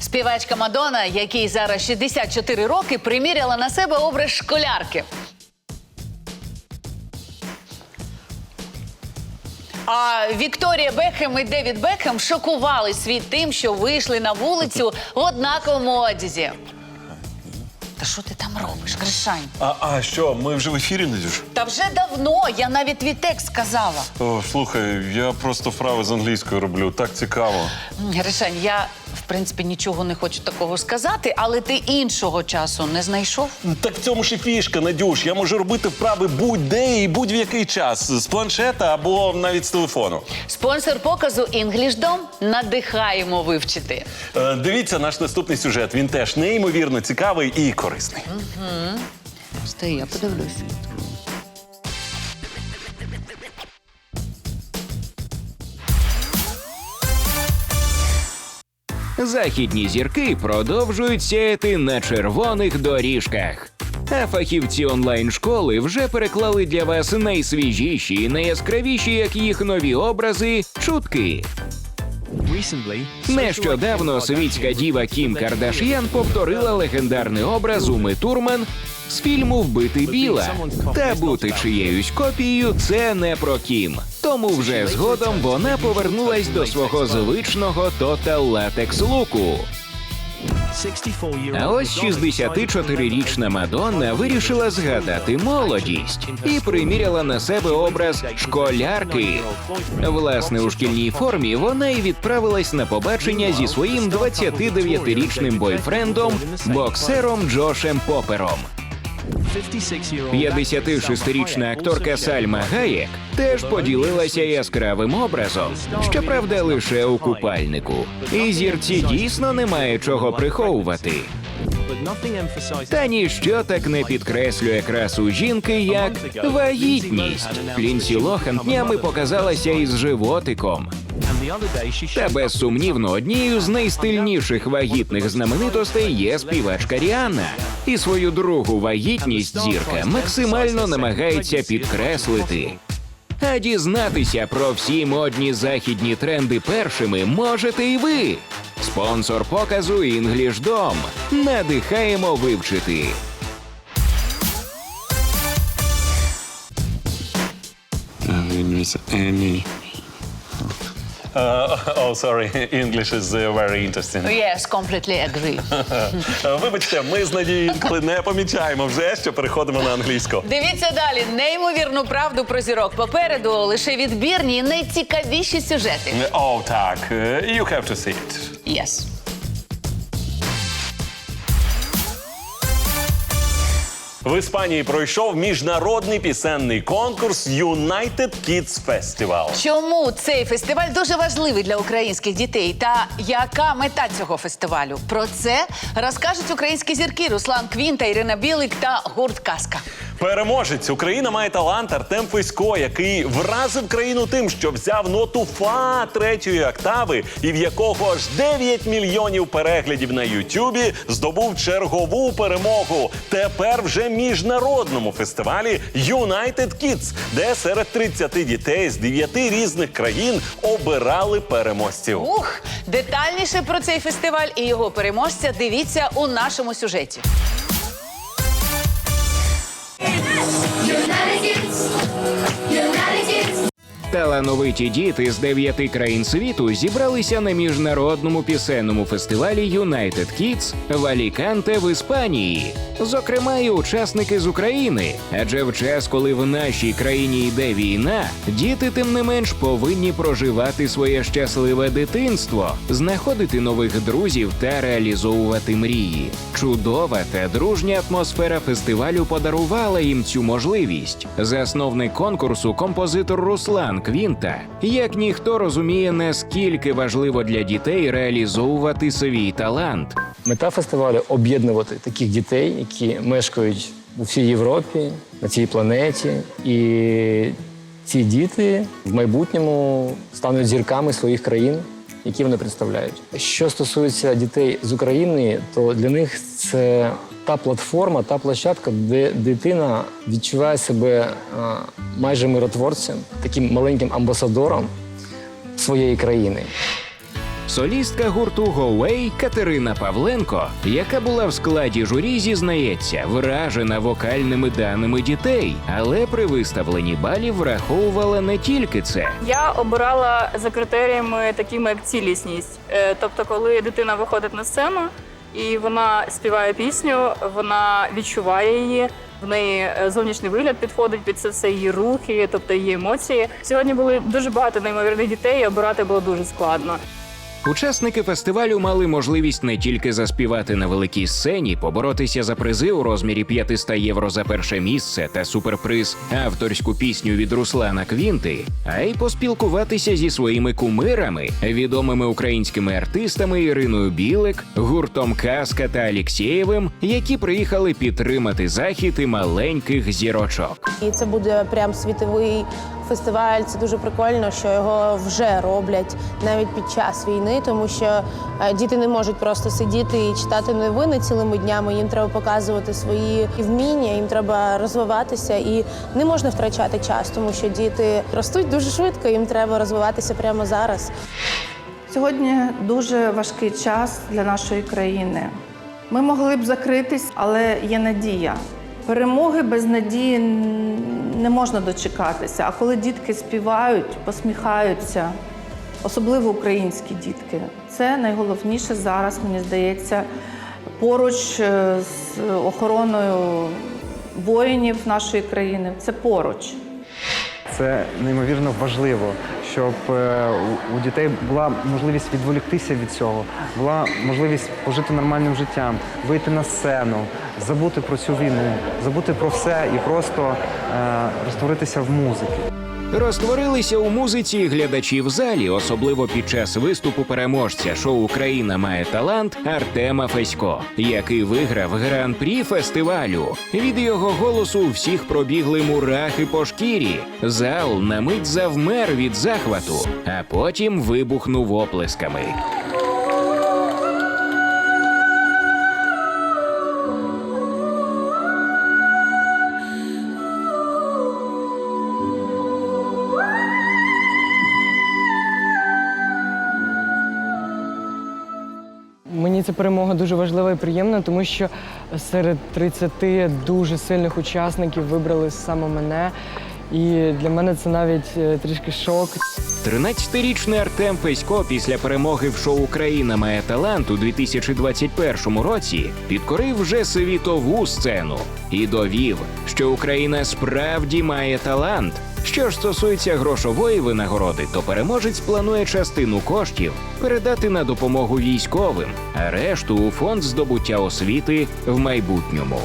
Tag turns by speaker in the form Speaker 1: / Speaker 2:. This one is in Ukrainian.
Speaker 1: Співачка Мадонна, якій зараз 64 роки, приміряла на себе образ школярки. А Вікторія Бекхем і Девід Бекхем шокували світ тим, що вийшли на вулицю в однаковому одязі. Та що ти там робиш, Кришань?
Speaker 2: А, а що, ми вже в ефірі, Надюш?
Speaker 1: Та вже давно я навіть твій текст сказала.
Speaker 2: О, слухай, я просто вправи з англійською роблю. Так цікаво.
Speaker 1: Гришань, я принципі нічого не хочу такого сказати, але ти іншого часу не знайшов.
Speaker 2: Так в цьому ж і фішка, Надюш. Я можу робити вправи будь-де і будь-в який час з планшета або навіть з телефону.
Speaker 1: Спонсор показу «Інглішдом» надихаємо вивчити.
Speaker 2: Е, дивіться наш наступний сюжет. Він теж неймовірно цікавий і корисний.
Speaker 1: Стой, я подивлюсь.
Speaker 3: Західні зірки продовжують сяяти на червоних доріжках. А фахівці онлайн-школи вже переклали для вас найсвіжіші і найяскравіші, як їх нові образи, чутки. Нещодавно світська діва Кім Кардаш'ян повторила легендарний образ Уми Турман з фільму Вбити біла. Та бути чиєюсь копією це не про Кім. Тому вже згодом вона повернулась до свого звичного тотал латекс луку. А ось 64-річна Мадонна вирішила згадати молодість і приміряла на себе образ школярки. Власне, у шкільній формі вона і відправилась на побачення зі своїм 29-річним бойфрендом, боксером Джошем Попером. 56-річна акторка Сальма Гаєк теж поділилася яскравим образом, щоправда, лише у купальнику. І зірці дійсно немає чого приховувати. Та ніщо так не підкреслює красу жінки, як вагітність. Лінсі Лохан днями показалася із животиком. Та безсумнівно однією з найстильніших вагітних знаменитостей є співачка Ріанна. І свою другу вагітність зірка максимально намагається підкреслити. А дізнатися про всі модні західні тренди першими можете і ви. Спонсор показу «Інглішдом». Надихаємо вивчити.
Speaker 2: Any. oh, sorry, English is uh, very interesting.
Speaker 1: Yes, completely agree.
Speaker 2: Е, Вибачте, ми з Надією інколи не помічаємо вже, що переходимо на англійську.
Speaker 1: Дивіться далі неймовірну правду про зірок. Попереду лише відбірні і найцікавіші сюжети.
Speaker 2: О, так. е, You have to see it.
Speaker 1: Yes.
Speaker 2: В Іспанії пройшов міжнародний пісенний конкурс United Kids Festival.
Speaker 1: Чому цей фестиваль дуже важливий для українських дітей? Та яка мета цього фестивалю? Про це розкажуть українські зірки Руслан Квін та Ірина Білик та гурт Казка.
Speaker 2: Переможець Україна має талант Артем Фисько, який вразив країну тим, що взяв ноту фа третьої октави, і в якого аж 9 мільйонів переглядів на Ютубі здобув чергову перемогу. Тепер вже міжнародному фестивалі United Kids, де серед 30 дітей з 9 різних країн обирали переможців.
Speaker 1: Ух, детальніше про цей фестиваль і його переможця дивіться у нашому сюжеті.
Speaker 3: Талановиті діти з дев'яти країн світу зібралися на міжнародному пісенному фестивалі United Kids в Аліканте в Іспанії. Зокрема, і учасники з України. Адже в час, коли в нашій країні йде війна, діти тим не менш повинні проживати своє щасливе дитинство, знаходити нових друзів та реалізовувати мрії. Чудова та дружня атмосфера фестивалю подарувала їм цю можливість. Засновник конкурсу, композитор Руслан Квінта, як ніхто розуміє, наскільки важливо для дітей реалізовувати свій талант.
Speaker 4: Мета фестивалю об'єднувати таких дітей, які мешкають у всій Європі, на цій планеті. І ці діти в майбутньому стануть зірками своїх країн, які вони представляють. Що стосується дітей з України, то для них це та платформа, та площадка, де дитина відчуває себе майже миротворцем, таким маленьким амбасадором своєї країни.
Speaker 3: Солістка гурту Гоуей Катерина Павленко, яка була в складі журі, зізнається, вражена вокальними даними дітей, але при виставленні балів враховувала не тільки це.
Speaker 5: Я обирала за критеріями такими як цілісність. Е, Тобто, коли дитина виходить на сцену і вона співає пісню, вона відчуває її. В неї е, зовнішній вигляд підходить під це все її рухи, тобто її емоції. Сьогодні були дуже багато неймовірних дітей, і обирати було дуже складно.
Speaker 3: Учасники фестивалю мали можливість не тільки заспівати на великій сцені, поборотися за призи у розмірі 500 євро за перше місце та суперприз авторську пісню від Руслана Квінти, а й поспілкуватися зі своїми кумирами, відомими українськими артистами Іриною Білик, гуртом Казка та Алєксєєвим, які приїхали підтримати захід і маленьких зірочок.
Speaker 6: І це буде прям світовий фестиваль. Це дуже прикольно, що його вже роблять навіть під час війни, тому що е, діти не можуть просто сидіти і читати новини цілими днями. Їм треба показувати свої вміння, їм треба розвиватися, і не можна втрачати час, тому що діти ростуть дуже швидко. Їм треба розвиватися прямо зараз.
Speaker 7: Сьогодні дуже важкий час для нашої країни. Ми могли б закритись, але є надія. Перемоги без надії не можна дочекатися. А коли дітки співають, посміхаються, особливо українські дітки, це найголовніше зараз, мені здається, поруч е, з охороною воїнів нашої країни. Це поруч.
Speaker 8: Це неймовірно важливо, щоб е, у- дітей була можливість відволіктися від цього, була можливість пожити нормальним життям, вийти на сцену, забути про цю війну, забути про все і просто е, розтворитися в музиці.
Speaker 3: Розтворилися у музиці глядачі в залі, особливо під час виступу переможця шоу Україна має талант Артема Фесько, який виграв гран-прі фестивалю. Від його голосу всіх пробігли мурахи по шкірі. Зал на мить завмер від захвату, а потім вибухнув оплесками.
Speaker 9: Мені ця перемога дуже важлива і приємна, тому що серед 30 дуже сильних учасників вибрали саме мене. І для мене це навіть е, трішки шок.
Speaker 3: 13-річний Артем Фесько після перемоги в шоу Україна має талант у 2021 році підкорив вже світову сцену і довів, що Україна справді має талант. Що ж стосується грошової винагороди, то переможець планує частину коштів передати на допомогу військовим, а решту у фонд здобуття освіти в майбутньому.